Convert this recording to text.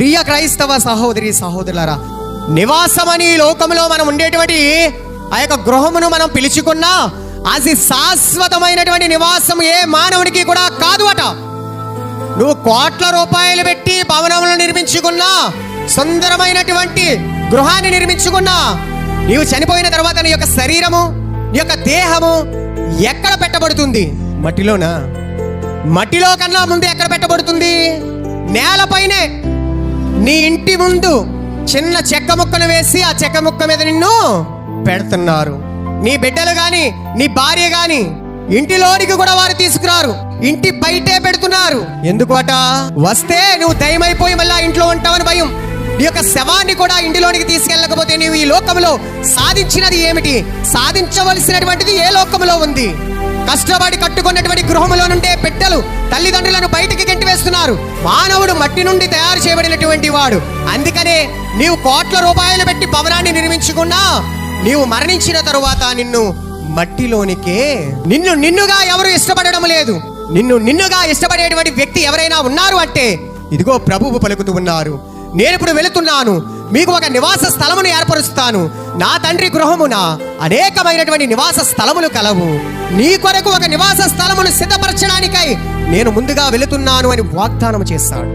ప్రియ క్రైస్తవ సహోదరి సహోదరులారా నివాసమని ఈ లోకంలో మనం ఉండేటువంటి ఆ యొక్క గృహమును మనం పిలుచుకున్నా అది శాశ్వతమైనటువంటి నివాసం ఏ మానవునికి కూడా కాదు అట. నువ్వు కోట్ల రూపాయలు పెట్టి భవనములు నిర్మించుకున్నా సుందరమైనటువంటి గృహాన్ని నిర్మించుకున్నా నీవు చనిపోయిన తర్వాత నీ యొక్క శరీరము నీ యొక్క దేహము ఎక్కడ పెట్టబడుతుంది? మట్టిలోనా? మట్టిలో కన్నా ముందు ఎక్కడ పెట్టబడుతుంది? నేలపైనే నీ ఇంటి ముందు చిన్న చెక్క ముక్కను వేసి ఆ చెక్క ముక్క మీద నిన్ను పెడుతున్నారు. నీ బిడ్డలు కానీ నీ భార్య గాని ఇంటిలోనికి కూడా వారు తీసుకురారు. ఇంటి బయటే పెడుతున్నారు. ఎందుకోట? వస్తే నువ్వు దయమైపోయి మళ్ళీ ఇంట్లో ఉంటావని భయం. నీ యొక్క శవాన్ని కూడా ఇంటిలోనికి తీసుకెళ్ళకపోతే నీవు ఈ లోకంలో సాధించినది ఏమిటి? సాధించవలసినటువంటిది ఏ లోకంలో ఉంది? కష్టపడి కట్టుకున్నటువంటి గృహములో నుండే బిడ్డలు తల్లిదండ్రులను బయటికి గెంటి మానవుడు మట్టి నుండి తయారు చేయబడినటువంటి వాడు. అందుకనే నీవు కోట్ల రూపాయలు పెట్టి భవనాన్ని నిర్మించుకున్నా నీవు మరణించిన తరువాత నిన్ను మట్టిలోనికే నిన్ను నిన్నుగా ఎవరు ఇష్టపడడం లేదు. నిన్ను నిన్నుగా ఇష్టపడేటువంటి వ్యక్తి ఎవరైనా ఉన్నారు అంటే ఇదిగో ప్రభువు పలుకుతూ ఉన్నారు. నేను ఇప్పుడు వెళుతున్నాను. మీకు ఒక నివాస స్థలమును ఏర్పరుస్తాను. నా తండ్రి గృహమున అనేకమైనటువంటి నివాస స్థలములు కలవు. నీ కొరకు ఒక నివాస స్థలమును సిద్ధపరచడానికై నేను ముందుగా వెళుతున్నాను అని వాగ్దానం చేస్తాడు.